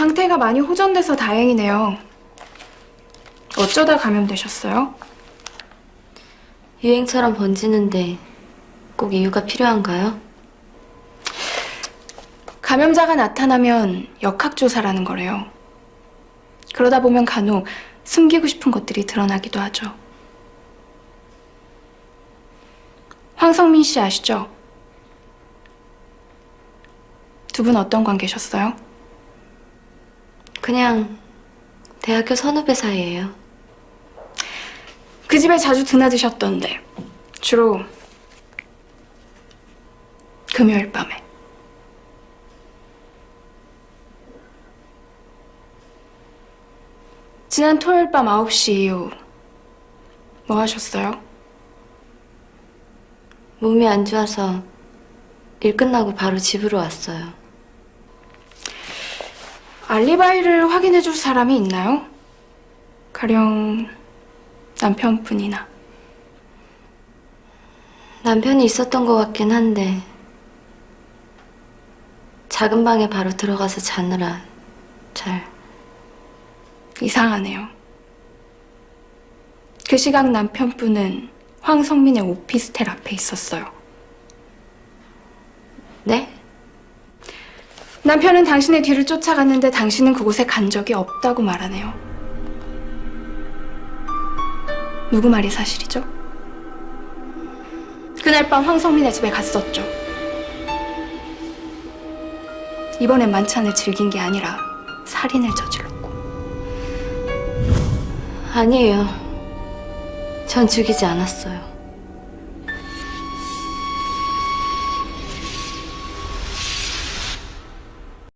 상태가 많이 호전돼서 다행이네요. 어쩌다 감염되셨어요? 유행처럼 번지는데 꼭 이유가 필요한가요? 감염자가 나타나면 역학조사라는 거래요. 그러다 보면 간혹 숨기고 싶은 것들이 드러나기도 하죠. 황성민 씨 아시죠? 두 분 어떤 관계셨어요? 그냥 대학교 선후배 사이예요. 그 집에 자주 드나드셨던데 주로 금요일 밤에 지난 토요일 밤 9시 이후 뭐 하셨어요? 몸이 안 좋아서 일 끝나고 바로 집으로 왔어요. 알리바이를 확인해 줄 사람이 있나요? 가령 남편분이나 남편이 있었던 것 같긴 한데 작은 방에 바로 들어가서 자느라 잘 이상하네요. 그 시각 남편분은 황성민의 오피스텔 앞에 있었어요. 네? 남편은 당신의 뒤를 쫓아갔는데 당신은 그곳에 간 적이 없다고 말하네요. 누구 말이 사실이죠? 그날 밤 황성민의 집에 갔었죠. 이번엔 만찬을 즐긴 게 아니라 살인을 저질렀고. 아니에요. 전 죽이지 않았어요.